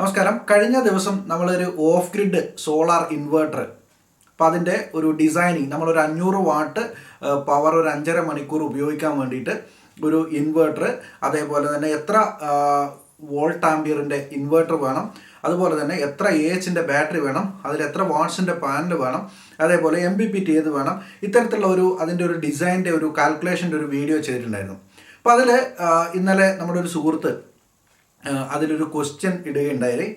നമസ്കാരം. കഴിഞ്ഞ ദിവസം നമ്മളൊരു ഓഫ് ഗ്രിഡ് സോളാർ ഇൻവേർട്ടർ അപ്പോൾ അതിന്റെ ഒരു ഡിസൈനിങ് നമ്മളൊരു അഞ്ഞൂറ് വാട്ട് പവർ ഒരു അഞ്ചര മണിക്കൂർ ഉപയോഗിക്കാൻ വേണ്ടിയിട്ട് ഒരു ഇൻവേർട്ടർ അതേപോലെ തന്നെ എത്ര വോൾട്ട് ആംബിയറിന്റെ ഇൻവേർട്ടർ വേണം അതുപോലെ തന്നെ എത്ര എച്ചിന്റെ ബാറ്ററി വേണം അതിൽ എത്ര വാട്ട്സിന്റെ പാനൽ വേണം അതേപോലെ എം ബി പി ടി ഏത് വേണം ഇത്തരത്തിലുള്ള ഒരു അതിന്റെ ഒരു ഡിസൈന്റെ ഒരു കാൽക്കുലേഷന്റെ ഒരു വീഡിയോ ചെയ്തിട്ടുണ്ടായിരുന്നു. അപ്പോൾ അതിൽ ഇന്നലെ നമ്മുടെ ഒരു സുഹൃത്ത് അതിലൊരു ക്വസ്റ്റ്യൻ ഇടുകയുണ്ടായി.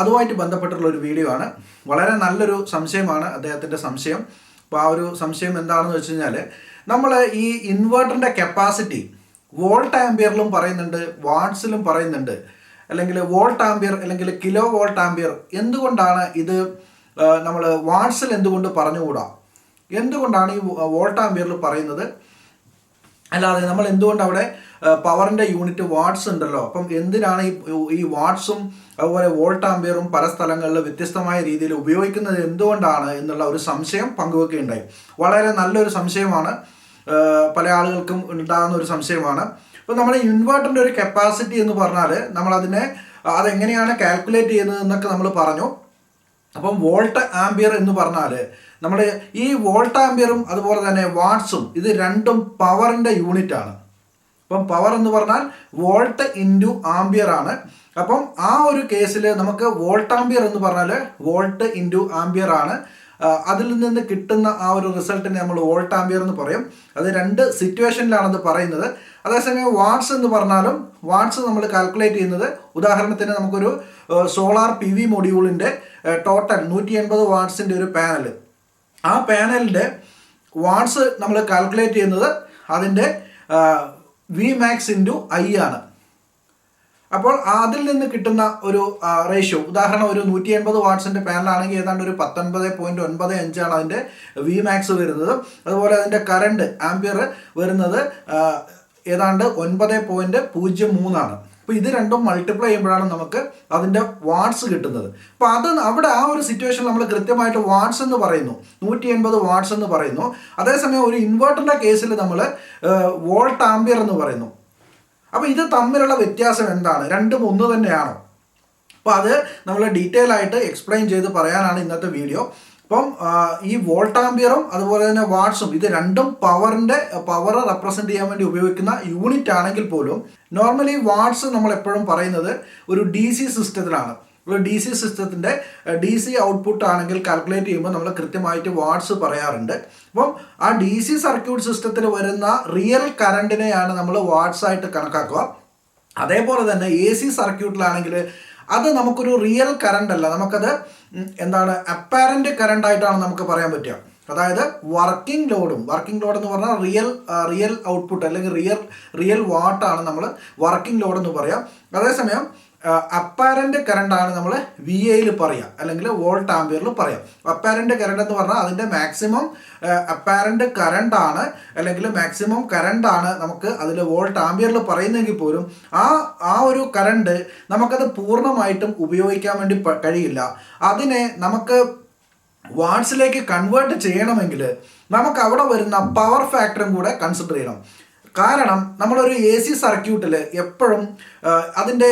അതുമായിട്ട് ബന്ധപ്പെട്ടുള്ള ഒരു വീഡിയോ ആണ്. വളരെ നല്ലൊരു സംശയമാണ് അദ്ദേഹത്തിന്റെ സംശയം. അപ്പോൾ ആ ഒരു സംശയം എന്താണെന്ന് വെച്ച് കഴിഞ്ഞാൽ നമ്മൾ ഈ ഇൻവേർട്ടറിന്റെ കപ്പാസിറ്റി വോൾട്ട് ആംബിയറിലും പറയുന്നുണ്ട് വാട്ട്സിലും പറയുന്നുണ്ട് അല്ലെങ്കിൽ വോൾട്ട് ആംബിയർ അല്ലെങ്കിൽ കിലോ വോൾട്ട് ആംബിയർ എന്തുകൊണ്ടാണ് ഇത് നമ്മൾ വാട്ട്സിൽ എന്തുകൊണ്ട് പറഞ്ഞുകൂടാ? എന്തുകൊണ്ടാണ് ഈ വോൾട്ട് ആംബിയറിൽ പറയുന്നത്? അല്ലാതെ നമ്മൾ എന്തുകൊണ്ട് അവിടെ പവറിന്റെ യൂണിറ്റ് വാട്ട്സ് ഉണ്ടല്ലോ? അപ്പം എന്തിനാണ് ഈ ഈ വാട്ട്സും അതുപോലെ വോൾട്ട് ആംബിയറും പല സ്ഥലങ്ങളിൽ വ്യത്യസ്തമായ രീതിയിൽ ഉപയോഗിക്കുന്നത് എന്തുകൊണ്ടാണ് എന്നുള്ള ഒരു സംശയം പങ്കുവെക്കുകയുണ്ടായി. വളരെ നല്ലൊരു സംശയമാണ്. പല ആളുകൾക്കും ഉണ്ടാകുന്ന ഒരു സംശയമാണ്. അപ്പോൾ നമ്മൾ ഇൻവേർട്ടറിന്റെ ഒരു കപ്പാസിറ്റി എന്ന് പറഞ്ഞാൽ നമ്മളതിനെ അതെങ്ങനെയാണ് കാൽക്കുലേറ്റ് ചെയ്യുന്നത് എന്നൊക്കെ നമ്മൾ പറഞ്ഞു. അപ്പം വോൾട്ട് ആംബിയർ എന്ന് പറഞ്ഞാൽ നമ്മുടെ ഈ വോൾട്ട് ആംബിയറും അതുപോലെ തന്നെ വാട്ട്സും ഇത് രണ്ടും പവറിന്റെ യൂണിറ്റാണ്. അപ്പം പവർ എന്ന് പറഞ്ഞാൽ വോൾട്ട് ഇന്റു ആംബിയർ ആണ്. അപ്പം ആ ഒരു കേസിൽ നമുക്ക് വോൾട്ട് ആംബിയർ എന്ന് പറഞ്ഞാൽ വോൾട്ട് ഇന്റു ആംബിയർ ആണ്. അതിൽ നിന്ന് കിട്ടുന്ന ആ ഒരു റിസൾട്ടിനെ നമ്മൾ വോൾട്ട് ആംബിയർ എന്ന് പറയും. അത് രണ്ട് സിറ്റുവേഷനിലാണ് അത് പറയുന്നത്. അതേസമയം വാട്ട്സ് എന്ന് പറഞ്ഞാലും വാട്ട്സ് നമ്മൾ കാൽക്കുലേറ്റ് ചെയ്യുന്നത് ഉദാഹരണത്തിന് നമുക്കൊരു സോളാർ പി വി മൊഡ്യൂളിന്റെ ടോട്ടൽ നൂറ്റി എൺപത് വാട്ട്സിന്റെ ഒരു പാനൽ ആ പാനലിന്റെ വാട്ട്സ് നമ്മൾ കാൽക്കുലേറ്റ് ചെയ്യുന്നത് അതിന്റെ വി മാക്സ് ഇന്റു ഐ ആണ്. അപ്പോൾ അതിൽ നിന്ന് കിട്ടുന്ന ഒരു റേഷ്യോ ഉദാഹരണം ഒരു നൂറ്റി എൺപത് വാട്ട്സിന്റെ പാനലാണെങ്കിൽ ഏതാണ്ട് ഒരു പത്തൊൻപത് പോയിന്റ് ഒൻപത് അഞ്ചാണ് അതിന്റെ വി മാക്സ് വരുന്നത്. അതുപോലെ അതിന്റെ കറണ്ട് ആംപിയർ വരുന്നത് ഏതാണ്ട് ഒൻപത് പോയിന്റ് പൂജ്യം മൂന്നാണ് അപ്പോൾ ഇത് രണ്ടും മൾട്ടിപ്ലൈ ചെയ്യുമ്പോഴാണ് നമുക്ക് അതിന്റെ വാട്സ് കിട്ടുന്നത്. അപ്പോൾ അത് അവിടെ ആ ഒരു സിറ്റുവേഷൻ നമ്മൾ കൃത്യമായിട്ട് വാട്സ് എന്ന് പറയുന്നു. നൂറ്റി എൺപത് വാട്ട്സ് എന്ന് പറയുന്നു. അതേസമയം ഒരു ഇൻവേർട്ടറിന്റെ കേസിൽ നമ്മൾ വോൾട്ട് ആംബിയർ എന്ന് പറയുന്നു. അപ്പോൾ ഇത് തമ്മിലുള്ള വ്യത്യാസം എന്താണ്? രണ്ടും ഒന്ന് തന്നെയാണോ? അപ്പോൾ അത് നമ്മൾ ഡീറ്റെയിൽ ആയിട്ട് എക്സ്പ്ലെയിൻ ചെയ്ത് പറയാനാണ് ഇന്നത്തെ വീഡിയോ അപ്പം ഈ വോൾട്ടാംബിയറും അതുപോലെ തന്നെ വാട്ട്സും ഇത് രണ്ടും പവറിന്റെ പവർ റെപ്രസെന്റ് ചെയ്യാൻ വേണ്ടി ഉപയോഗിക്കുന്ന യൂണിറ്റ് ആണെങ്കിൽ പോലും നോർമലി വാട്ട്സ് നമ്മൾ എപ്പോഴും പറയുന്നത് ഒരു ഡി സി സിസ്റ്റത്തിലാണ് ഒരു ഡി സി സിസ്റ്റത്തിന്റെ ഡി സി ഔട്ട്പുട്ട് ആണെങ്കിൽ കാൽക്കുലേറ്റ് ചെയ്യുമ്പോൾ നമ്മൾ കൃത്യമായിട്ട് വാട്ട്സ് പറയാറുണ്ട്. അപ്പം ആ ഡി സി സർക്യൂട്ട് സിസ്റ്റത്തിൽ വരുന്ന റിയൽ കറണ്ടിനെയാണ് നമ്മൾ വാട്ട്സ് ആയിട്ട് കണക്കാക്കുക. അതേപോലെ തന്നെ എ സി സർക്യൂട്ടിലാണെങ്കിൽ അത് നമുക്കൊരു റിയൽ കറണ്ട് അല്ല. നമുക്കത് എന്താണ് അപ്പാരന്റ് കറണ്ട് ആയിട്ടാണ് നമുക്ക് പറയാൻ പറ്റുക. അതായത് വർക്കിംഗ് ലോഡും വർക്കിംഗ് ലോഡ് എന്ന് പറഞ്ഞാൽ റിയൽ റിയൽ ഔട്ട്പുട്ട് അല്ലെങ്കിൽ റിയൽ റിയൽ വാട്ടാണ് നമ്മൾ വർക്കിംഗ് ലോഡ് എന്ന് പറയാം. അതേസമയം അപ്പാരന്റ് കറണ്ടാണ് നമ്മൾ വി എയിൽ പറയുക അല്ലെങ്കിൽ വോൾട്ട് ആംബിയറിൽ പറയാം. അപ്പാരന്റ് കറണ്ട് എന്ന് പറഞ്ഞാൽ അതിന്റെ മാക്സിമം അപ്പാരന്റ് കറണ്ടാണ് അല്ലെങ്കിൽ മാക്സിമം കറണ്ടാണ് നമുക്ക് അതിൽ വോൾട്ട് ആംബിയറിൽ പറയുന്നെങ്കിൽ പോലും ആ ആ ഒരു കറണ്ട് നമുക്കത് പൂർണമായിട്ടും ഉപയോഗിക്കാൻ വേണ്ടി കഴിയില്ല. അതിനെ നമുക്ക് വാട്ട്സിലേക്ക് കൺവേർട്ട് ചെയ്യണമെങ്കിൽ നമുക്ക് അവിടെ വരുന്ന പവർ ഫാക്ടറും കൂടെ കൺസിഡർ ചെയ്യണം. കാരണം നമ്മളൊരു എ സി സർക്യൂട്ടിൽ എപ്പോഴും അതിന്റെ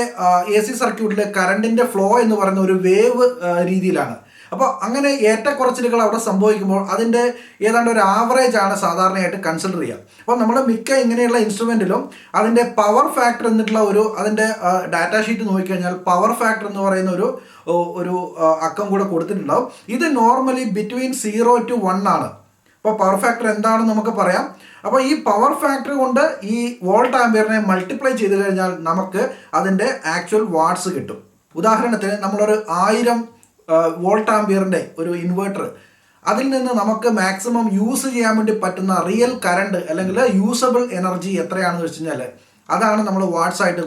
എ സി സർക്യൂട്ടിൽ കറണ്ടിന്റെ ഫ്ലോ എന്ന് പറയുന്ന ഒരു വേവ് രീതിയിലാണ്. അപ്പോൾ അങ്ങനെ ഏറ്റക്കുറച്ചിലുകൾ അവിടെ സംഭവിക്കുമ്പോൾ അതിന്റെ ഏതാണ്ട് ഒരു ആവറേജ് ആണ് സാധാരണയായിട്ട് കൺസിഡർ ചെയ്യുക അപ്പോൾ നമ്മൾ മിക്ക ഇങ്ങനെയുള്ള ഇൻസ്ട്രുമെന്റിലും അതിന്റെ പവർ ഫാക്ടർ എന്നിട്ടുള്ള ഒരു അതിന്റെ ഡാറ്റ ഷീറ്റ് നോക്കിക്കഴിഞ്ഞാൽ പവർ ഫാക്ടർ എന്ന് പറയുന്ന ഒരു ഒരു അക്കം കൂടെ കൊടുത്തിട്ടുണ്ടാവും. ഇത് normally between zero to one ആണ്. അപ്പോൾ പവർ ഫാക്ടർ എന്താണെന്ന് നമുക്ക് പറയാം. അപ്പോൾ ഈ പവർ ഫാക്ടർ കൊണ്ട് ഈ വോൾട്ട് ആംബിയറിനെ മൾട്ടിപ്ലൈ ചെയ്ത് കഴിഞ്ഞാൽ നമുക്ക് അതിന്റെ ആക്ച്വൽ വാട്ട്സ് കിട്ടും. ഉദാഹരണത്തിന് നമ്മളൊരു ആയിരം വോൾട്ട് ആംബിയറിന്റെ ഒരു ഇൻവേർട്ടർ അതിൽ നിന്ന് നമുക്ക് മാക്സിമം യൂസ് ചെയ്യാൻ വേണ്ടി പറ്റുന്ന റിയൽ കറണ്ട് അല്ലെങ്കിൽ യൂസബിൾ എനർജി എത്രയാണെന്ന് വെച്ച് കഴിഞ്ഞാൽ അതാണ് നമ്മൾ വാട്ട്സ് ആയിട്ട്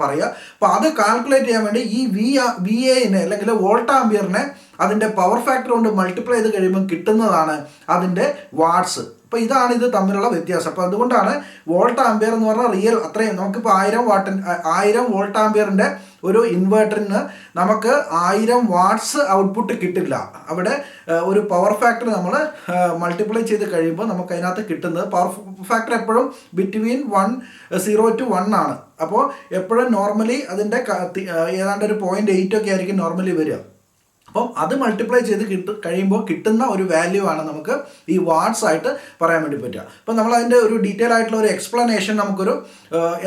പറയുക. അപ്പോൾ അത് കാൽക്കുലേറ്റ് ചെയ്യാൻ വേണ്ടി ഈ വി വി എനെ അല്ലെങ്കിൽ വോൾട്ട് ആംബിയറിനെ അതിന്റെ പവർ ഫാക്ടർ കൊണ്ട് മൾട്ടിപ്ലൈ ചെയ്ത് കഴിയുമ്പോൾ കിട്ടുന്നതാണ് അതിന്റെ വാട്ട്സ് അപ്പോൾ ഇതാണ് ഇത് തമ്മിലുള്ള വ്യത്യാസം. അപ്പോൾ അതുകൊണ്ടാണ് വോൾട്ട് ആംബിയർ എന്ന് പറഞ്ഞാൽ റിയൽ അത്രയും നമുക്കിപ്പോൾ ആയിരം വാട്ടിൻ ആയിരം വോൾട്ട് ആംബിയറിന്റെ ഒരു ഇൻവേർട്ടറിന് നമുക്ക് ആയിരം വാട്ട്സ് ഔട്ട്പുട്ട് കിട്ടില്ല. അവിടെ ഒരു പവർ ഫാക്ടർ നമ്മൾ മൾട്ടിപ്ലൈ ചെയ്ത് കഴിയുമ്പോൾ നമുക്ക് അതിനകത്ത് കിട്ടുന്നത് പവർ ഫാക്ടർ എപ്പോഴും between one zero to one ആണ്. അപ്പോൾ എപ്പോഴും നോർമലി അതിന്റെ ഏതാണ്ട് ഒരു പോയിന്റ് എയ്റ്റ് ഒക്കെ ആയിരിക്കും നോർമലി വരിക. അപ്പം അത് മൾട്ടിപ്ലൈ ചെയ്ത് കിട്ട കഴിയുമ്പോൾ കിട്ടുന്ന ഒരു വാല്യൂ ആണ് നമുക്ക് ഈ വാട്ട്സ് ആയിട്ട് പറയാൻ വേണ്ടി പറ്റുക. അപ്പം നമ്മൾ അതിന്റെ ഒരു ഡീറ്റെയിൽ ആയിട്ടുള്ള ഒരു എക്സ്പ്ലനേഷൻ നമുക്കൊരു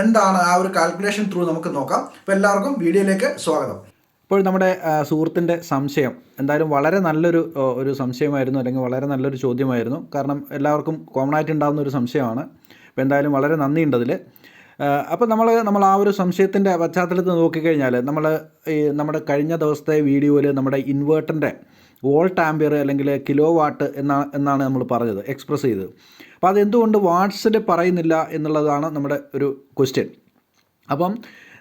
എന്താണ് ആ ഒരു കാൽക്കുലേഷൻ ത്രൂ നമുക്ക് നോക്കാം. അപ്പോൾ എല്ലാവർക്കും വീഡിയോയിലേക്ക് സ്വാഗതം. ഇപ്പോൾ നമ്മുടെ സുഹൃത്തിന്റെ സംശയം എന്തായാലും വളരെ നല്ലൊരു ഒരു സംശയമായിരുന്നു അല്ലെങ്കിൽ വളരെ നല്ലൊരു ചോദ്യമായിരുന്നു. കാരണം എല്ലാവർക്കും കോമൺ ആയിട്ട് ഉണ്ടാകുന്ന ഒരു സംശയമാണ്. അപ്പോൾ എന്തായാലും വളരെ നന്ദിയുണ്ട് അതിൽ അപ്പോൾ നമ്മൾ നമ്മൾ ആ ഒരു സംശയത്തിന്റെ പശ്ചാത്തലത്തിൽ നോക്കിക്കഴിഞ്ഞാൽ നമ്മൾ ഈ നമ്മുടെ കഴിഞ്ഞ ദിവസത്തെ വീഡിയോയിൽ നമ്മുടെ ഇൻവേർട്ടറിന്റെ വോൾട്ട് ആംബിയർ അല്ലെങ്കിൽ കിലോ വാട്ട് എന്നാ എന്നാണ് നമ്മൾ പറഞ്ഞത് എക്സ്പ്രസ് ചെയ്തത്. അപ്പോൾ അതെന്തുകൊണ്ട് വാട്ട്സിൽ പറയുന്നില്ല എന്നുള്ളതാണ് നമ്മുടെ ഒരു ക്വസ്റ്റ്യൻ. അപ്പം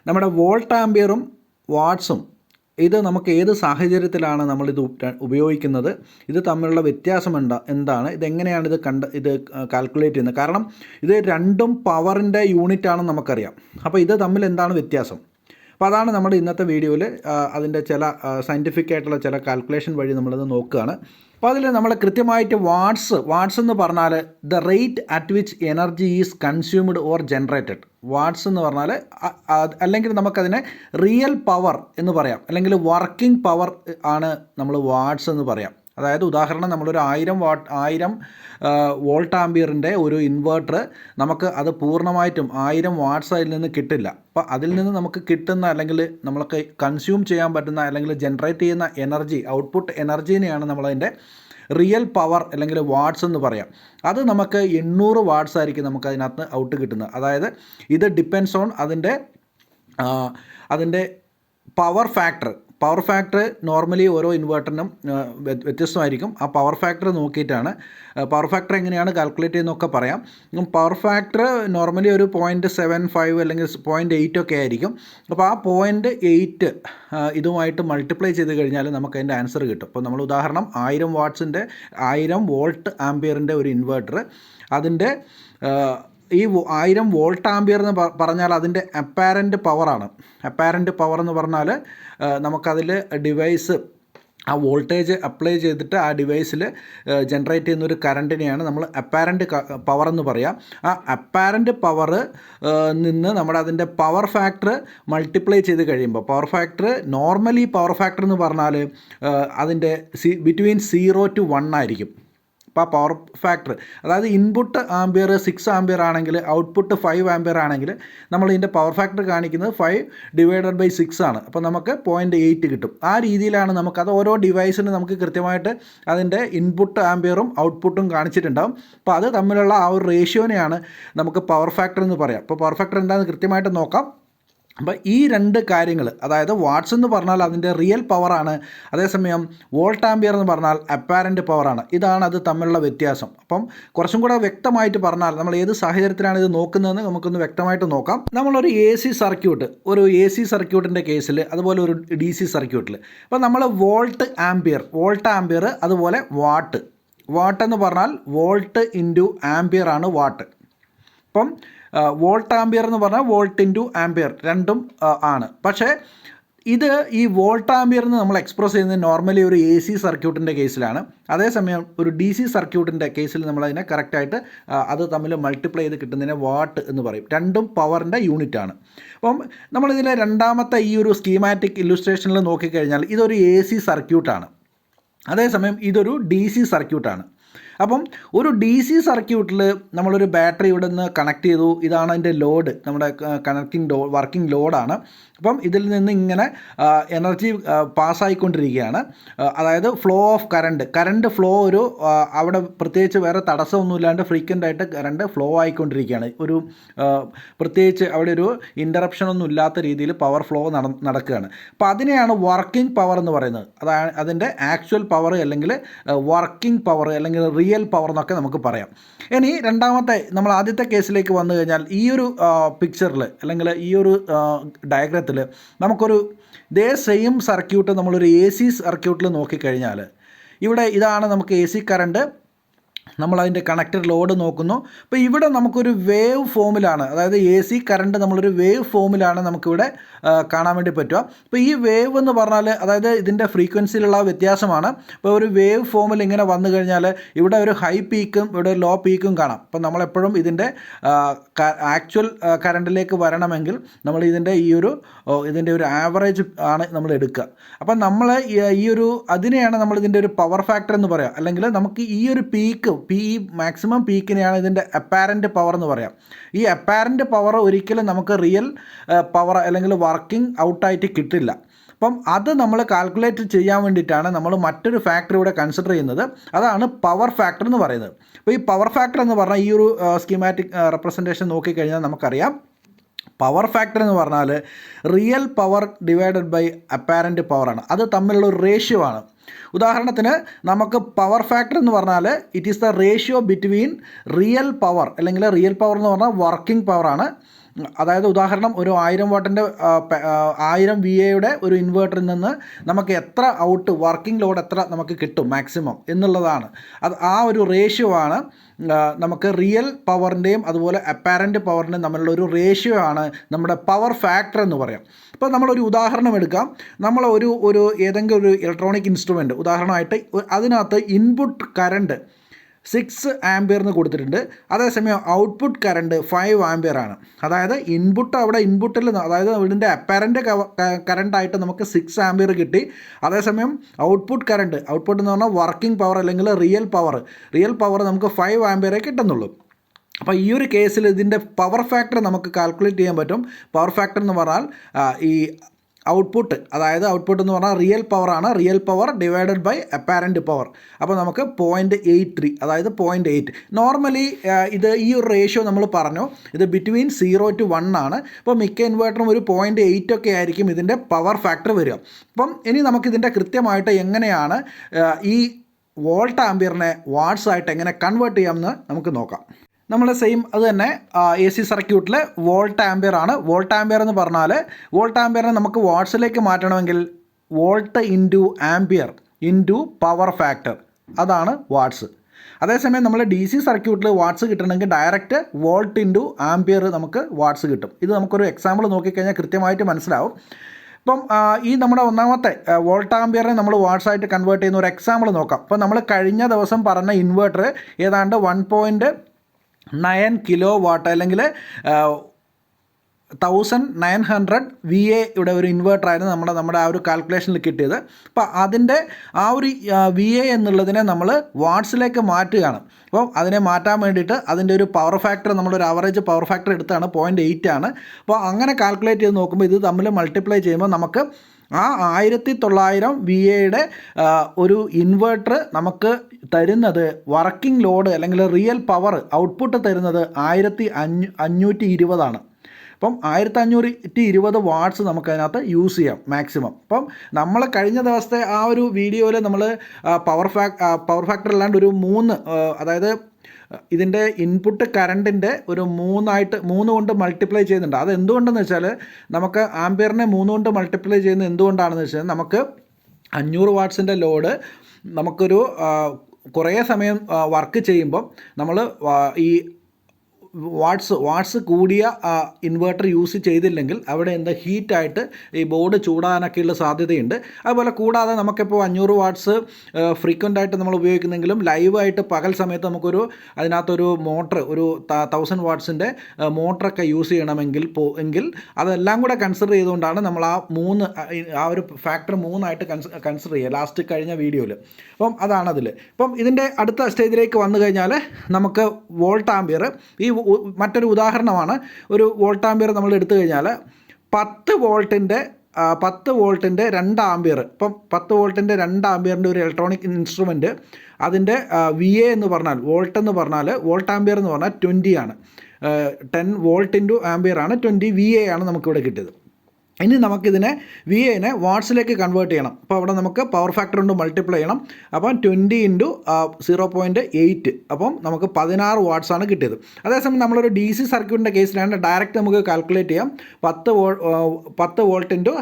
നമ്മുടെ വോൾട്ട് ആംബിയറും വാട്ട്സും ഇത് നമുക്ക് ഏത് സാഹചര്യത്തിലാണ് നമ്മളിത് ഉപയോഗിക്കുന്നത്? ഇത് തമ്മിലുള്ള വ്യത്യാസം എന്താ എന്താണ്? ഇതെങ്ങനെയാണ് ഇത് കണ്ട് ഇത് കാൽക്കുലേറ്റ് ചെയ്യുന്നത്? കാരണം ഇത് രണ്ടും പവറിന്റെ യൂണിറ്റാണെന്ന് നമുക്കറിയാം. അപ്പോൾ ഇത് തമ്മിൽ എന്താണ് വ്യത്യാസം? അപ്പോൾ അതാണ് നമ്മുടെ ഇന്നത്തെ വീഡിയോയിൽ അതിന്റെ ചില സയന്റിഫിക് ആയിട്ടുള്ള ചില കാൽക്കുലേഷൻ വഴി നമ്മളത് നോക്കുകയാണ്. അപ്പോൾ അതിൽ നമ്മൾ കൃത്യമായിട്ട് വാട്ട്സ് വാട്ട്സ് എന്ന് പറഞ്ഞാൽ the rate at which energy is consumed or generated watts എന്ന് പറഞ്ഞാൽ അല്ലെങ്കിൽ നമുക്കതിനെ റിയൽ പവർ എന്ന് പറയാം. അല്ലെങ്കിൽ വർക്കിംഗ് പവർ ആണ് നമ്മൾ വാട്ട്സ് എന്ന് പറയാം. അതായത് ഉദാഹരണം നമ്മളൊരു ആയിരം വാട്ട് ആയിരം വോൾട്ട് ആംബിയറിന്റെ ഒരു ഇൻവേർട്ടർ നമുക്ക് അത് പൂർണമായിട്ടും ആയിരം വാട്ട്സ് അതിൽ നിന്ന് കിട്ടില്ല. അപ്പോൾ അതിൽ നിന്ന് നമുക്ക് കിട്ടുന്ന അല്ലെങ്കിൽ നമ്മൾക്ക് കൺസ്യൂം ചെയ്യാൻ പറ്റുന്ന അല്ലെങ്കിൽ ജനറേറ്റ് ചെയ്യുന്ന എനർജി ഔട്ട്പുട്ട് എനർജീനെയാണ് നമ്മളതിന്റെ റിയൽ പവർ അല്ലെങ്കിൽ വാട്ട്സ് എന്ന് പറയാം. അത് നമുക്ക് എണ്ണൂറ് വാട്ട്സ് ആയിരിക്കും നമുക്ക് അതിനകത്ത് ഔട്ട് കിട്ടുന്നത്. അതായത് ഇത് ഡിപ്പെൻസ് ഓൺ അതിന്റെ അതിന്റെ power factor power factor normally ഓരോ ഇൻവേർട്ടറിനും വ്യത്യസ്തമായിരിക്കും. ആ പവർ ഫാക്ടർ നോക്കിയിട്ടാണ് പവർ ഫാക്ടർ എങ്ങനെയാണ് കാൽക്കുലേറ്റ് ചെയ്യുന്നതൊക്കെ പറയാം. പവർ ഫാക്ടർ നോർമലി ഒരു പോയിന്റ് സെവൻ ഫൈവ് അല്ലെങ്കിൽ പോയിന്റ് എയ്റ്റ് ഒക്കെ ആയിരിക്കും. അപ്പോൾ ആ പോയിന്റ് എയ്റ്റ് ഇതുമായിട്ട് മൾട്ടിപ്ലൈ ചെയ്ത് കഴിഞ്ഞാൽ നമുക്ക് അതിന്റെ ആൻസർ കിട്ടും. അപ്പോൾ നമ്മൾ ഉദാഹരണം ആയിരം വാട്ട്സിന്റെ ആയിരം വോൾട്ട് ആംബിയറിന്റെ ഒരു ഇൻവേർട്ടർ അതിന്റെ ഈ ആയിരം വോൾട്ട് ആംബിയർ എന്ന് പറഞ്ഞാൽ അതിന്റെ അപ്പാരന്റ് പവറാണ് അപ്പാരന്റ് പവർ എന്ന് പറഞ്ഞാൽ നമുക്കതിൽ ഡിവൈസ് ആ വോൾട്ടേജ് അപ്ലൈ ചെയ്തിട്ട് ആ ഡിവൈസിൽ ജനറേറ്റ് ചെയ്യുന്ന ഒരു കറണ്ടിനെയാണ് നമ്മൾ അപ്പാരന്റ് പവർ എന്ന് പറയാം. ആ അപ്പാരന്റ് പവർ നിന്ന് നമ്മുടെ അതിന്റെ പവർ ഫാക്ടർ മൾട്ടിപ്ലൈ ചെയ്ത് കഴിയുമ്പോൾ power factor normally power factor എന്ന് പറഞ്ഞാൽ അതിന്റെ C between zero to one ആയിരിക്കും. അപ്പോൾ പവർ ഫാക്ടർ. അതായത് ഇൻപുട്ട് ആംബിയർ സിക്സ് ആംബിയർ ആണെങ്കിൽ ഔട്ട്പുട്ട് ഫൈവ് ആംബിയർ ആണെങ്കിൽ നമ്മൾ ഇതിന്റെ പവർ ഫാക്ടർ കാണിക്കുന്നത് ഫൈവ് ഡിവൈഡഡ് ബൈ സിക്സ് ആണ്. അപ്പോൾ നമുക്ക് പോയിന്റ് എയ്റ്റ് കിട്ടും. ആ രീതിയിലാണ് നമുക്ക് അത് ഓരോ ഡിവൈസിന് നമുക്ക് കൃത്യമായിട്ട് അതിന്റെ ഇൻപുട്ട് ആംബിയറും ഔട്ട്പുട്ടും കാണിച്ചിട്ടുണ്ടാകും അപ്പോൾ അത് തമ്മിലുള്ള ആ ഒരു റേഷ്യോനെയാണ് നമുക്ക് പവർ ഫാക്ടർ എന്ന് പറയാം. അപ്പോൾ പവർ ഫാക്ടർ എന്താണെന്ന് കൃത്യമായിട്ട് നോക്കാം. അപ്പോൾ ഈ രണ്ട് കാര്യങ്ങൾ അതായത് വാട്ട്സ് എന്ന് പറഞ്ഞാൽ അതിന്റെ റിയൽ പവറാണ് അതേസമയം വോൾട്ട് ആംബിയർ എന്ന് പറഞ്ഞാൽ അപ്പാരന്റ് പവറാണ് ഇതാണ് അത് തമ്മിലുള്ള വ്യത്യാസം. അപ്പം കുറച്ചും കൂടെ വ്യക്തമായിട്ട് പറഞ്ഞാൽ നമ്മൾ ഏത് സാഹചര്യത്തിലാണ് ഇത് നോക്കുന്നതെന്ന് നമുക്കൊന്ന് വ്യക്തമായിട്ട് നോക്കാം. നമ്മളൊരു എ സി സർക്യൂട്ട് ഒരു എ സി സർക്യൂട്ടിന്റെ കേസിൽ അതുപോലെ ഒരു ഡി സി സർക്യൂട്ടിൽ അപ്പോൾ നമ്മൾ വോൾട്ട് ആംബിയർ വോൾട്ട് ആംബിയർ അതുപോലെ വാട്ട്. വാട്ട് എന്ന് പറഞ്ഞാൽ വോൾട്ട് ഇന്റു ആംബിയർ ആണ് വാട്ട്. അപ്പം വോൾട്ട് ആംബിയർ എന്ന് പറഞ്ഞാൽ വോൾട്ട് ഇന്റു ആംബിയർ രണ്ടും ആണ്. പക്ഷേ ഇത് ഈ വോൾട്ട് ആംബിയർ എന്ന് നമ്മൾ എക്സ്പ്രസ് ചെയ്യുന്നത് നോർമലി ഒരു എ സി സർക്യൂട്ടിന്റെ കേസിലാണ്. അതേസമയം ഒരു ഡി സി സർക്യൂട്ടിന്റെ കേസിൽ നമ്മളതിനെ കറക്റ്റായിട്ട് അത് തമ്മിൽ മൾട്ടിപ്ലൈ ചെയ്ത് കിട്ടുന്നതിനെ വാട്ട് എന്ന് പറയും. രണ്ടും പവറിന്റെ യൂണിറ്റ് ആണ് അപ്പം നമ്മളിതിലെ രണ്ടാമത്തെ ഈ ഒരു സ്കീമാറ്റിക് ഇല്ലുസ്ട്രേഷനിൽ നോക്കിക്കഴിഞ്ഞാൽ ഇതൊരു എ സി സർക്യൂട്ടാണ്. അതേസമയം ഇതൊരു ഡി സി സർക്യൂട്ടാണ്. അപ്പം ഒരു ഡി സി സർക്യൂട്ടിൽ നമ്മളൊരു ബാറ്ററി ഇവിടെ നിന്ന് കണക്ട് ചെയ്തു. ഇതാണ് അതിന്റെ ലോഡ് നമ്മുടെ കണക്റ്റിംഗ് ലോ വർക്കിംഗ് ലോഡാണ് അപ്പം ഇതിൽ നിന്ന് ഇങ്ങനെ എനർജി പാസ്സായിക്കൊണ്ടിരിക്കുകയാണ് അതായത് flow of current current flow ഒരു അവിടെ പ്രത്യേകിച്ച് വേറെ തടസ്സമൊന്നുമില്ലാണ്ട് ഫ്രീക്വന്റ് ആയിട്ട് കറണ്ട് ഫ്ലോ ആയിക്കൊണ്ടിരിക്കുകയാണ്. ഒരു പ്രത്യേകിച്ച് അവിടെ ഒരു ഇന്ററപ്ഷൻ ഒന്നും ഇല്ലാത്ത രീതിയിൽ പവർ ഫ്ലോ നടക്കുകയാണ്. അപ്പോൾ അതിനെയാണ് വർക്കിംഗ് പവർ എന്ന് പറയുന്നത്. അതാണ് അതിന്റെ ആക്ച്വൽ പവർ അല്ലെങ്കിൽ വർക്കിംഗ് പവർ അല്ലെങ്കിൽ റിയൽ പവർ എന്നൊക്കെ നമുക്ക് പറയാം. ഇനി രണ്ടാമത്തെ നമ്മൾ ആദ്യത്തെ കേസിലേക്ക് വന്നു കഴിഞ്ഞാൽ ഈ ഒരു പിക്ചറിൽ അല്ലെങ്കിൽ ഈ ഒരു ഡയഗ്രത്തിൽ നമുക്കൊരു ഇതേ സെയിം സർക്യൂട്ട് നമ്മളൊരു എ സി സർക്യൂട്ടിൽ നോക്കിക്കഴിഞ്ഞാൽ ഇവിടെ ഇതാണ് നമുക്ക് എ സി കറണ്ട് നമ്മൾ അതിന്റെ കണക്റ്റഡ് ലോഡ് നോക്കുന്നു. അപ്പോൾ ഇവിടെ നമുക്കൊരു വേവ് ഫോമിലാണ് അതായത് എ സി കറണ്ട് നമ്മളൊരു വേവ് ഫോമിലാണ് നമുക്കിവിടെ കാണാൻ വേണ്ടി പറ്റുക. അപ്പോൾ ഈ വേവ് എന്ന് പറഞ്ഞാൽ അതായത് ഇതിന്റെ ഫ്രീക്വൻസിയിലുള്ള വ്യത്യാസമാണ്. അപ്പോൾ ഒരു വേവ് ഫോമിൽ ഇങ്ങനെ വന്നു കഴിഞ്ഞാൽ ഇവിടെ ഒരു ഹൈ പീക്കും ഇവിടെ ഒരു ലോ പീക്കും കാണാം. അപ്പോൾ നമ്മളെപ്പോഴും ഇതിന്റെ ആക്ച്വൽ കറണ്ടിലേക്ക് വരണമെങ്കിൽ നമ്മൾ ഇതിന്റെ ഈ ഒരു ഇതിന്റെ ഒരു ആവറേജ് ആണ് നമ്മൾ എടുക്കുക. അപ്പം നമ്മൾ ഈ- ഒരു അതിനെയാണ് നമ്മൾ ഇതിന്റെ ഒരു പവർ ഫാക്ടർ എന്ന് പറയാം അല്ലെങ്കിൽ നമുക്ക് ഈ ഒരു പീക്ക് പി മാക്സിമം പീക്കിനെയാണ് ഇതിന്റെ അപ്പാരന്റ് പവർ എന്ന് പറയാം. ഈ അപ്പാരന്റ് പവർ ഒരിക്കലും നമുക്ക് റിയൽ പവർ അല്ലെങ്കിൽ വർക്കിംഗ് ഔട്ടായിട്ട് കിട്ടില്ല. അപ്പം അത് നമ്മൾ കാൽക്കുലേറ്റ് ചെയ്യാൻ വേണ്ടിയിട്ടാണ് നമ്മൾ മറ്റൊരു ഫാക്ടർ ഇവിടെ കൺസിഡർ ചെയ്യുന്നത്. അതാണ് പവർ ഫാക്ടർ എന്ന് പറയുന്നത്. അപ്പോൾ ഈ പവർ ഫാക്ടർ എന്ന് പറഞ്ഞാൽ ഈ ഒരു സ്കീമാറ്റിക് റെപ്രസെന്റേഷൻ നോക്കിക്കഴിഞ്ഞാൽ നമുക്കറിയാം. പവർ ഫാക്ടർ എന്ന് പറഞ്ഞാൽ real power divided by apparent പവറാണ് അത് തമ്മിലുള്ള ഒരു റേഷ്യോ ആണ്. ഉദാഹരണത്തിന് നമുക്ക് പവർ ഫാക്ടർ എന്ന് പറഞ്ഞാൽ it is the ratio between real power അല്ലെങ്കിൽ റിയൽ പവർ എന്ന് പറഞ്ഞാൽ വർക്കിംഗ് പവറാണ് അതായത് ഉദാഹരണം ഒരു ആയിരം വാട്ടിന്റെ ആയിരം വി എയുടെ ഒരു ഇൻവേർട്ടറിൽ നിന്ന് നമുക്ക് എത്ര ഔട്ട് വർക്കിംഗ് ലോഡ് എത്ര നമുക്ക് കിട്ടും മാക്സിമം എന്നുള്ളതാണ്. അത് ആ ഒരു റേഷ്യോ ആണ് നമുക്ക് റിയൽ പവറിന്റെയും അതുപോലെ അപ്പാരന്റ് പവറിന്റെയും തമ്മിലുള്ള ഒരു റേഷ്യോ ആണ് നമ്മുടെ പവർ ഫാക്ടർ എന്ന് പറയാം. ഇപ്പോൾ നമ്മളൊരു ഉദാഹരണം എടുക്കാം. നമ്മൾ ഒരു ഒരു ഏതെങ്കിലും ഒരു ഇലക്ട്രോണിക് ഇൻസ്ട്രുമെന്റ് ഉദാഹരണമായിട്ട് അതിനകത്ത് ഇൻപുട്ട് കറണ്ട് സിക്സ് ആംബിയർന്ന് കൊടുത്തിട്ടുണ്ട്. അതേസമയം ഔട്ട്പുട്ട് കറണ്ട് ഫൈവ് ആംബിയർ ആണ്. അതായത് ഇൻപുട്ട് അവിടെ ഇൻപുട്ടിൽ അതായത് ഇതിന്റെ അപ്പാരന്റ് കറണ്ടായിട്ട് നമുക്ക് സിക്സ് ആംബിയർ കിട്ടി. അതേസമയം ഔട്ട്പുട്ട് കറണ്ട് ഔട്ട്പുട്ട് എന്ന് പറഞ്ഞാൽ വർക്കിംഗ് പവർ അല്ലെങ്കിൽ റിയൽ പവർ റിയൽ പവർ നമുക്ക് ഫൈവ് ആംബിയറേ കിട്ടുന്നുള്ളൂ. അപ്പോൾ ഈ ഒരു കേസിൽ ഇതിന്റെ പവർ ഫാക്ടർ നമുക്ക് കാൽക്കുലേറ്റ് ചെയ്യാൻ പറ്റും. പവർ ഫാക്ടർ എന്ന് പറഞ്ഞാൽ ഈ ഔട്ട്പുട്ട് അതായത് ഔട്ട്പുട്ട് എന്ന് പറഞ്ഞാൽ റിയൽ പവറാണ് real power divided by apparent power അപ്പോൾ നമുക്ക് പോയിന്റ് എയ്റ്റ് ത്രീ അതായത് പോയിന്റ് എയ്റ്റ് നോർമലി ഇത് ഈ ഒരു റേഷ്യോ നമ്മൾ പറഞ്ഞു. ഇത് ബിറ്റ്വീൻ സീറോ ടു വൺ ആണ്. അപ്പോൾ മിക്ക ഇൻവേർട്ടറും ഒരു പോയിന്റ് എയ്റ്റ് ഒക്കെ ആയിരിക്കും ഇതിന്റെ പവർ ഫാക്ടർ വരിക. അപ്പം ഇനി നമുക്കിതിന്റെ കൃത്യമായിട്ട് എങ്ങനെയാണ് ഈ വോൾട്ട് ആംബിയറിനെ വാട്ട്സ് ആയിട്ട് എങ്ങനെ കൺവേർട്ട് ചെയ്യാമെന്ന് നമുക്ക് നോക്കാം. നമ്മൾ സെയിം അത് തന്നെ എ സി സർക്യൂട്ടിൽ വോൾട്ട് ആംബിയർ ആണ്. വോൾട്ട് ആംബിയർ എന്ന് പറഞ്ഞാൽ വോൾട്ട് ആംബിയറിനെ നമുക്ക് വാട്ട്സിലേക്ക് മാറ്റണമെങ്കിൽ volt into ampere into power factor അതാണ് വാട്ട്സ് അതേസമയം നമ്മൾ ഡി സി സർക്യൂട്ടിൽ വാട്ട്സ് കിട്ടണമെങ്കിൽ ഡയറക്റ്റ് വോൾട്ട് ഇന്റു ആംബിയർ നമുക്ക് വാട്ട്സ് കിട്ടും. ഇത് നമുക്കൊരു എക്സാമ്പിൾ നോക്കിക്കഴിഞ്ഞാൽ കൃത്യമായിട്ട് മനസ്സിലാവും. ഇപ്പം ഈ നമ്മുടെ ഒന്നാമത്തെ വോൾട്ട് വോൾട്ടാമ്പിയറിനെ നമ്മൾ വാട്ട്സായിട്ട് കൺവേർട്ട് ചെയ്യുന്ന ഒരു എക്സാമ്പിൾ നോക്കാം. അപ്പോൾ നമ്മൾ കഴിഞ്ഞ ദിവസം പറഞ്ഞ ഇൻവേർട്ടർ ഏതാണ്ട് one point nine kilo watt അല്ലെങ്കിൽ thousand nine hundred V A ഇവിടെ ഒരു ഇൻവേർട്ടറായിരുന്നു നമ്മുടെ നമ്മുടെ ആ ഒരു കാൽക്കുലേഷനിൽ കിട്ടിയത്. അപ്പോൾ അതിന്റെ ആ ഒരു വി എ എന്നുള്ളതിനെ നമ്മൾ വാട്ട്സിലേക്ക് മാറ്റുകയാണ്. അപ്പോൾ അതിനെ മാറ്റാൻ വേണ്ടിയിട്ട് അതിന്റെ ഒരു പവർ ഫാക്ടർ നമ്മളൊരു ആവറേജ് പവർ ഫാക്ടർ എടുത്താണ് പോയിന്റ് എയ്റ്റ് ആണ്. അപ്പോൾ അങ്ങനെ കാൽക്കുലേറ്റ് ചെയ്ത് നോക്കുമ്പോൾ ഇത് തമ്മിൽ മൾട്ടിപ്ലൈ ചെയ്യുമ്പോൾ നമുക്ക് ആ ആയിരത്തി തൊള്ളായിരം വി എയുടെ ഒരു ഇൻവേർട്ടർ നമുക്ക് തരുന്നത് വർക്കിംഗ് ലോഡ് അല്ലെങ്കിൽ റിയൽ പവർ ഔട്ട്പുട്ട് തരുന്നത് ആയിരത്തി അഞ്ഞൂ അഞ്ഞൂറ്റി ഇരുപതാണ് അപ്പം ആയിരത്തി അഞ്ഞൂറ്റി ഇരുപത് വാട്ട്സ് നമുക്കതിനകത്ത് യൂസ് ചെയ്യാം മാക്സിമം അപ്പം നമ്മൾ കഴിഞ്ഞ ദിവസത്തെ ആ ഒരു വീഡിയോയിൽ നമ്മൾ പവർ ഫാക് പവർ ഫാക്ടർ അല്ലാണ്ട് ഒരു മൂന്ന് അതായത് ഇതിന്റെ ഇൻപുട്ട് കറണ്ടിന്റെ ഒരു മൂന്നായിട്ട് മൂന്ന് കൊണ്ട് മൾട്ടിപ്ലൈ ചെയ്യുന്നുണ്ട്. അത് എന്തുകൊണ്ടെന്ന് വെച്ചാൽ നമുക്ക് ആംബിയറിനെ മൂന്ന് കൊണ്ട് മൾട്ടിപ്ലൈ ചെയ്യുന്നത് എന്തുകൊണ്ടാണെന്ന് വെച്ചാൽ നമുക്ക് അഞ്ഞൂറ് വാട്ട്സിന്റെ ലോഡ് നമുക്കൊരു കുറേ സമയം വർക്ക് ചെയ്യുമ്പം നമ്മൾ ഈ വാട്ട്സ് വാട്ട്സ് കൂടിയ ഇൻവേർട്ടർ യൂസ് ചെയ്തില്ലെങ്കിൽ അവിടെ എന്താ ഹീറ്റായിട്ട് ഈ ബോർഡ് ചൂടാനൊക്കെയുള്ള സാധ്യതയുണ്ട്. അതുപോലെ കൂടാതെ നമുക്കിപ്പോൾ അഞ്ഞൂറ് വാട്ട്സ് ഫ്രീക്വന്റ് ആയിട്ട് നമ്മൾ ഉപയോഗിക്കുന്നെങ്കിലും ലൈവായിട്ട് പകൽ സമയത്ത് നമുക്കൊരു അതിനകത്തൊരു മോട്ടർ ഒരു തൗസൻഡ് വാട്ട്സിന്റെ മോട്ടറൊക്കെ യൂസ് ചെയ്യണമെങ്കിൽ പോ എങ്കിൽ അതെല്ലാം കൂടെ കൺസിഡർ ചെയ്തുകൊണ്ടാണ് നമ്മൾ ആ മൂന്ന് ആ, ഒരു ഫാക്ടർ മൂന്നായിട്ട് കൺസിഡർ ചെയ്യുക ലാസ്റ്റ് കഴിഞ്ഞ വീഡിയോയിൽ അപ്പം അതാണതിൽ അപ്പം ഇതിന്റെ അടുത്ത സ്റ്റേജിലേക്ക് വന്നു കഴിഞ്ഞാൽ നമുക്ക് വോൾട്ട് ആംബിയർ ഈ മറ്റൊരു ഉദാഹരണമാണ്. ഒരു വോൾട്ട് ആംബിയർ നമ്മൾ എടുത്തു കഴിഞ്ഞാൽ പത്ത് വോൾട്ടിന്റെ പത്ത് വോൾട്ടിന്റെ രണ്ട് ആംബിയർ ഇപ്പം പത്ത് വോൾട്ടിന്റെ രണ്ട് ആംബിയറിന്റെ ഒരു ഇലക്ട്രോണിക് ഇൻസ്ട്രുമെന്റ് അതിന്റെ വി എ എന്ന് പറഞ്ഞാൽ വോൾട്ട് എന്ന് പറഞ്ഞാൽ വോൾട്ട് ആംബിയർ എന്ന് പറഞ്ഞാൽ twenty ten volt into ampere ആണ് ട്വന്റി വി എ ആണ് നമുക്കിവിടെ കിട്ടിയത്. ഇനി നമുക്കിതിനെ വി എനെ വാട്ട്സിലേക്ക് കൺവേർട്ട് ചെയ്യണം. അപ്പോൾ അവിടെ നമുക്ക് പവർ ഫാക്ടർ കൊണ്ട് മൾട്ടിപ്ലൈ ചെയ്യണം. അപ്പം twenty into zero point eight അപ്പം നമുക്ക് പതിനാറ് വാട്ട്സ് ആണ് കിട്ടിയത്. അതേസമയം നമ്മളൊരു ഡി സി സർക്യൂട്ടിന്റെ കേസിലാണ് ഡയറക്റ്റ് നമുക്ക് കാൽക്കുലേറ്റ് ചെയ്യാം. പത്ത് വോൾ പത്ത് വോൾട്ട് ഇന്റു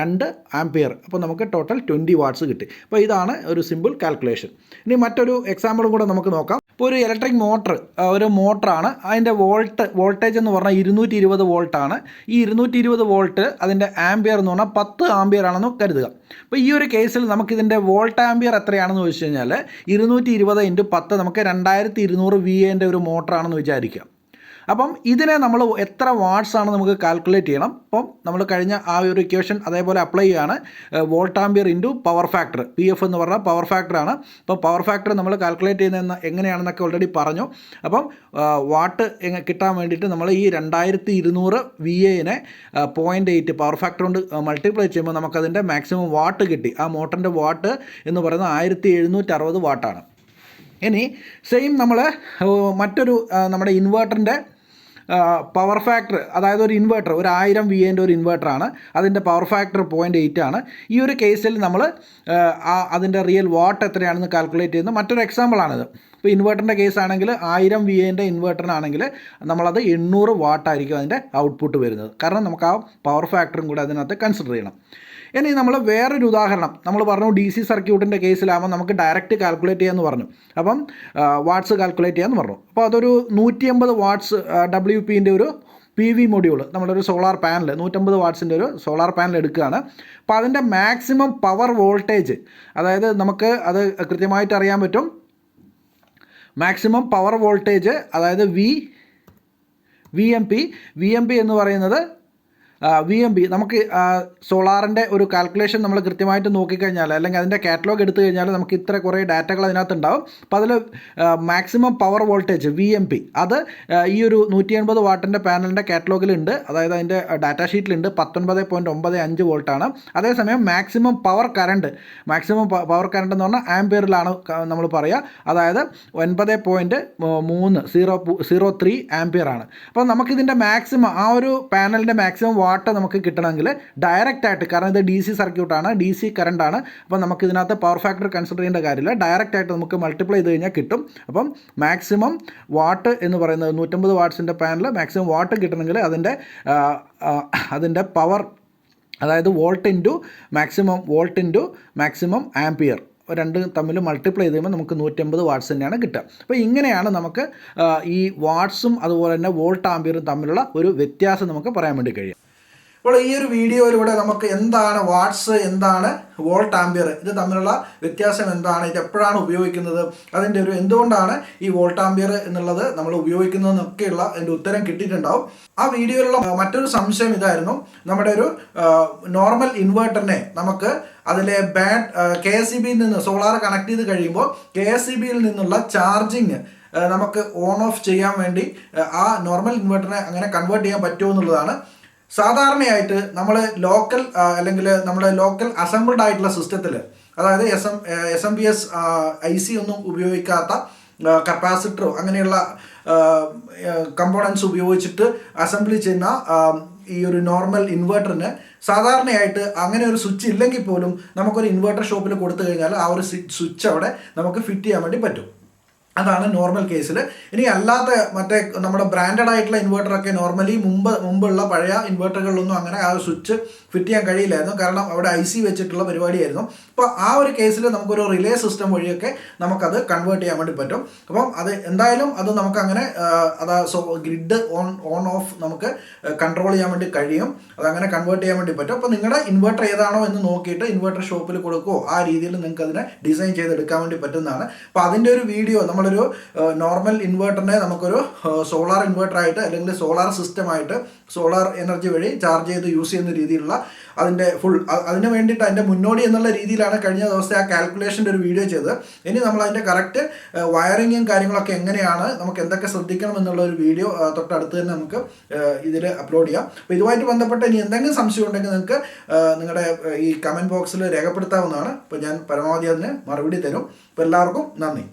രണ്ട് ആംപിയർ അപ്പോൾ നമുക്ക് ടോട്ടൽ ട്വന്റി വാട്ട്സ് കിട്ടി. അപ്പോൾ ഇതാണ് ഒരു സിമ്പിൾ കാൽക്കുലേഷൻ ഇനി മറ്റൊരു എക്സാമ്പിളും കൂടെ നമുക്ക് നോക്കാം. ഇപ്പോൾ ഒരു ഇലക്ട്രിക് മോട്ടർ ഒരു മോട്ടറാണ് അതിന്റെ വോൾട്ട് വോൾട്ടേജ് എന്ന് പറഞ്ഞാൽ ഇരുന്നൂറ്റി ഇരുപത് വോൾട്ടാണ് ഈ ഇരുന്നൂറ്റി ഇരുപത് വോൾട്ട് അതിന്റെ ആംബിയർ എന്ന് പറഞ്ഞാൽ പത്ത് ആംബിയർ ആണെന്ന് കരുതുക. അപ്പോൾ ഈ ഒരു കേസിൽ നമുക്കിതിന്റെ വോൾട്ട് ആംബിയർ എത്രയാണെന്ന് ചോദിച്ചു കഴിഞ്ഞാൽ ഇരുന്നൂറ്റി ഇരുപത് ഇന്റു പത്ത് നമുക്ക് രണ്ടായിരത്തി ഇരുന്നൂറ് വി എന്റെ ഒരു മോട്ടറാണെന്ന് വിചാരിക്കുക. അപ്പം ഇതിനെ നമ്മൾ എത്ര വാട്ട്സ് ആണ് നമുക്ക് കാൽക്കുലേറ്റ് ചെയ്യണം? അപ്പം നമ്മൾ കഴിഞ്ഞ ആ ഒരു ഇക്വേഷൻ അതേപോലെ അപ്ലൈ ചെയ്യുകയാണ് volt ampere into power factor P F എന്ന് പറഞ്ഞാൽ പവർ ഫാക്ടറാണ് അപ്പോൾ പവർ ഫാക്ടർ നമ്മൾ കാൽക്കുലേറ്റ് ചെയ്യുന്ന എങ്ങനെയാണെന്നൊക്കെ ഓൾറെഡി പറഞ്ഞു. അപ്പം വാട്ട് കിട്ടാൻ വേണ്ടിയിട്ട് നമ്മൾ ഈ രണ്ടായിരത്തി ഇരുന്നൂറ് വി എനെ പോയിന്റ് എയ്റ്റ് പവർ ഫാക്ടർ കൊണ്ട് മൾട്ടിപ്ലൈ ചെയ്യുമ്പോൾ നമുക്കതിന്റെ മാക്സിമം വാട്ട് കിട്ടി. ആ മോട്ടറിന്റെ വാട്ട് എന്ന് പറയുന്നത് ആയിരത്തി എഴുന്നൂറ്റി അറുപത് വാട്ടാണ് ഇനി സെയിം നമ്മൾ മറ്റൊരു നമ്മുടെ ഇൻവേർട്ടറിന്റെ പവർ ഫാക്ടർ അതായത് ഒരു ഇൻവേർട്ടർ ഒരു ആയിരം വി എന്റെ ഒരു ഇൻവേർട്ടറാണ് അതിന്റെ പവർ ഫാക്ടർ പോയിന്റ് എയ്റ്റ് ആണ്. ഈ ഒരു കേസിൽ നമ്മൾ അതിന്റെ റിയൽ വാട്ട് എത്രയാണെന്ന് കാൽക്കുലേറ്റ് ചെയ്യുന്ന മറ്റൊരു എക്സാമ്പിളാണിത് ഇപ്പോൾ ഇൻവേർട്ടറിന്റെ കേസ് ആണെങ്കിൽ ആയിരം വി എന്റെ ഇൻവേർട്ടറിനാണെങ്കിൽ നമ്മളത് എണ്ണൂറ് വാട്ടായിരിക്കും അതിന്റെ ഔട്ട്പുട്ട് വരുന്നത്. കാരണം നമുക്ക് ആ പവർ ഫാക്ടറും കൂടെ അതിനകത്ത് കൺസിഡർ ചെയ്യണം. ഇനി നമ്മൾ വേറൊരു ഉദാഹരണം. നമ്മൾ പറഞ്ഞു ഡി സി സർക്യൂട്ടിന്റെ കേസിലാകുമ്പോൾ നമുക്ക് ഡയറക്റ്റ് കാൽക്കുലേറ്റ് ചെയ്യാമെന്ന് പറഞ്ഞു. അപ്പം വാട്ട്സ് കാൽക്കുലേറ്റ് ചെയ്യാമെന്ന് പറഞ്ഞു. അപ്പോൾ അതൊരു നൂറ്റി അമ്പത് വാട്ട്സ് ഡബ്ല്യു പിന്റെ ഒരു പി വി മൊഡ്യൂൾ നമ്മുടെ ഒരു സോളാർ പാനൽ നൂറ്റമ്പത് വാട്ട്സിന്റെ ഒരു സോളാർ പാനൽ എടുക്കുകയാണ്. അപ്പോൾ അതിന്റെ മാക്സിമം പവർ വോൾട്ടേജ് അതായത് നമുക്ക് അത് കൃത്യമായിട്ട് അറിയാൻ പറ്റും. മാക്സിമം പവർ വോൾട്ടേജ് അതായത് V V M P V M P എന്ന് പറയുന്നത് വി എം ബി നമുക്ക് സോളാറിന്റെ ഒരു കാൽക്കുലേഷൻ നമ്മൾ കൃത്യമായിട്ട് നോക്കിക്കഴിഞ്ഞാൽ അല്ലെങ്കിൽ അതിന്റെ കാറ്റലോഗ് എടുത്തു കഴിഞ്ഞാൽ നമുക്ക് ഇത്ര കുറേ ഡാറ്റകൾ അതിനകത്ത് ഉണ്ടാവും. അപ്പോൾ അതിൽ maximum power voltage V M P അത് ഈ ഒരു നൂറ്റി എൺപത് വാട്ടിന്റെ പാനലിന്റെ കാറ്റലോഗിലുണ്ട് അതായത് അതിന്റെ ഡാറ്റ ഷീറ്റിലുണ്ട് പത്തൊൻപത് പോയിന്റ് ഒമ്പത് അഞ്ച് വോൾട്ടാണ് അതേസമയം maximum power current maximum power current എന്ന് പറഞ്ഞാൽ ആംപിയറിലാണ് നമ്മൾ പറയുക അതായത് ഒൻപത് പോയിന്റ് മൂന്ന് സീറോ സീറോ ത്രീ ആംപിയറാണ്. അപ്പോൾ നമുക്കിതിന്റെ മാക്സിമം ആ ഒരു പാനലിന്റെ മാക്സിമം വാട്ട് നമുക്ക് കിട്ടണമെങ്കിൽ ഡയറക്റ്റ് ആയിട്ട് കാരണം ഇത് ഡി സി സർക്യൂട്ടാണ് ഡി സി കറണ്ടാണ് അപ്പോൾ നമുക്ക് ഇതിനകത്ത് പവർ ഫാക്ടർ കൺസിഡർ ചെയ്യേണ്ട കാര്യമില്ല. ഡയറക്റ്റ് ആയിട്ട് നമുക്ക് മൾട്ടിപ്ലൈ ചെയ്ത് കഴിഞ്ഞാൽ കിട്ടും. അപ്പം മാക്സിമം വാട്ട് എന്ന് പറയുന്നത് നൂറ്റമ്പത് വാട്ട്സിന്റെ പാനൽ മാക്സിമം വാട്ട് കിട്ടണമെങ്കിൽ അതിന്റെ അതിന്റെ പവർ അതായത് volt into maximum volt into maximum ampere രണ്ട് തമ്മിൽ മൾട്ടിപ്ലൈ ചെയ്യുമ്പോൾ നമുക്ക് നൂറ്റമ്പത് വാട്ട്സ് തന്നെയാണ് കിട്ടുക. അപ്പോൾ ഇങ്ങനെയാണ് നമുക്ക് ഈ വാട്ട്സും അതുപോലെ തന്നെ വോൾട്ട് ആംപിയറും തമ്മിലുള്ള ഒരു വ്യത്യാസം നമുക്ക് പറയാൻ വേണ്ടി കഴിയും. അപ്പോൾ ഈ ഒരു വീഡിയോയിലൂടെ നമുക്ക് എന്താണ് വാട്ട്സ് എന്താണ് വോൾട്ട് ആംബിയർ ഇത് തമ്മിലുള്ള വ്യത്യാസം എന്താണ് ഇത് എപ്പോഴാണ് ഉപയോഗിക്കുന്നത് അതിന്റെ ഒരു എന്തുകൊണ്ടാണ് ഈ വോൾട്ട് ആംബിയർ എന്നുള്ളത് നമ്മൾ ഉപയോഗിക്കുന്നതെന്നൊക്കെയുള്ള അതിന്റെ ഉത്തരം കിട്ടിയിട്ടുണ്ടാവും. ആ വീഡിയോയിലുള്ള മറ്റൊരു സംശയം ഇതായിരുന്നു. നമ്മുടെ ഒരു നോർമൽ ഇൻവേർട്ടറിനെ നമുക്ക് അതിലെ ബാഡ് കെ എസ് സി ബിയിൽ നിന്ന് സോളാർ കണക്ട് ചെയ്ത് കഴിയുമ്പോൾ കെ എസ് സി ബിയിൽ നിന്നുള്ള ചാർജിങ് നമുക്ക് ഓൺ ഓഫ് ചെയ്യാൻ വേണ്ടി ആ നോർമൽ ഇൻവേർട്ടറിനെ അങ്ങനെ കൺവേർട്ട് ചെയ്യാൻ പറ്റുമോ എന്നുള്ളതാണ്. സാധാരണയായിട്ട് നമ്മൾ ലോക്കൽ അല്ലെങ്കിൽ നമ്മുടെ ലോക്കൽ അസംബിൾഡ് ആയിട്ടുള്ള സിസ്റ്റത്തിൽ അതായത് S M S M B S I C ഒന്നും ഉപയോഗിക്കാത്ത കപ്പാസിറ്ററോ അങ്ങനെയുള്ള കമ്പോണൻസ് ഉപയോഗിച്ചിട്ട് അസംബ്ലി ചെയ്യുന്ന ഈ ഒരു നോർമൽ ഇൻവെർട്ടറിന് സാധാരണയായിട്ട് അങ്ങനെ ഒരു സ്വിച്ച് ഇല്ലെങ്കിൽ പോലും നമുക്കൊരു ഇൻവെർട്ടർ ഷോപ്പിൽ കൊടുത്തു കഴിഞ്ഞാൽ ആ ഒരു സ്വിച്ച് അവിടെ നമുക്ക് ഫിറ്റ് ചെയ്യാൻ വേണ്ടി പറ്റും. അതാണ് നോർമൽ കേസിൽ ഇനി അല്ലാത്ത മറ്റേ നമ്മുടെ ബ്രാൻഡഡ് ആയിട്ടുള്ള ഇൻവെർട്ടറൊക്കെ നോർമലി മുമ്പ് മുമ്പുള്ള പഴയ ഇൻവെർട്ടറുകളിലൊന്നും അങ്ങനെ ആ സ്വിച്ച് ഫിറ്റ് ചെയ്യാൻ കഴിയില്ലായിരുന്നു. കാരണം അവിടെ ഐ സി വെച്ചിട്ടുള്ള പരിപാടിയായിരുന്നു. അപ്പോൾ ആ ഒരു കേസിൽ നമുക്കൊരു റിലേ സിസ്റ്റം വഴിയൊക്കെ നമുക്കത് കൺവേർട്ട് ചെയ്യാൻ വേണ്ടി പറ്റും. അപ്പം അത് എന്തായാലും അത് നമുക്ക് അങ്ങനെ അതാ so grid on on off നമുക്ക് കൺട്രോൾ ചെയ്യാൻ വേണ്ടി കഴിയും. അതങ്ങനെ കൺവേർട്ട് ചെയ്യാൻ വേണ്ടി പറ്റും. അപ്പോൾ നിങ്ങളുടെ ഇൻവെർട്ടർ ഏതാണോ എന്ന് നോക്കിയിട്ട് ഇൻവെർട്ടർ ഷോപ്പിൽ കൊടുക്കുമോ ആ രീതിയിൽ നിങ്ങൾക്ക് അതിനെ ഡിസൈൻ ചെയ്തെടുക്കാൻ വേണ്ടി പറ്റുന്നതാണ്. അപ്പോൾ അതിന്റെ ഒരു വീഡിയോ നമ്മളൊരു നോർമൽ ഇൻവേർട്ടറിനെ നമുക്കൊരു സോളാർ ഇൻവെർട്ടർ ആയിട്ട് അല്ലെങ്കിൽ സോളാർ സിസ്റ്റം ആയിട്ട് സോളാർ എനർജി വഴി ചാർജ് ചെയ്ത് യൂസ് ചെയ്യുന്ന രീതിയിലുള്ള അതിന്റെ ഫുൾ അതിന് വേണ്ടിയിട്ട് അതിന്റെ മുന്നോടി എന്നുള്ള രീതിയിലാണ് കഴിഞ്ഞ ദിവസത്തെ ആ കാൽക്കുലേഷന്റെ ഒരു വീഡിയോ ചെയ്തത്. ഇനി നമ്മൾ അതിന്റെ കറക്റ്റ് വയറിങ്ങും കാര്യങ്ങളൊക്കെ എങ്ങനെയാണ് നമുക്ക് എന്തൊക്കെ ശ്രദ്ധിക്കണം എന്നുള്ള ഒരു വീഡിയോ തൊട്ടടുത്ത് തന്നെ നമുക്ക് ഇതിൽ അപ്ലോഡ് ചെയ്യാം. അപ്പോൾ ഇതുമായിട്ട് ബന്ധപ്പെട്ട് ഇനി എന്തെങ്കിലും സംശയം ഉണ്ടെങ്കിൽ നിങ്ങൾക്ക് നിങ്ങളുടെ ഈ കമന്റ് ബോക്സിൽ രേഖപ്പെടുത്താവുന്നതാണ്. അപ്പോൾ ഞാൻ പരമാവധി അതിന് മറുപടി തരും. അപ്പോൾ എല്ലാവർക്കും നന്ദി.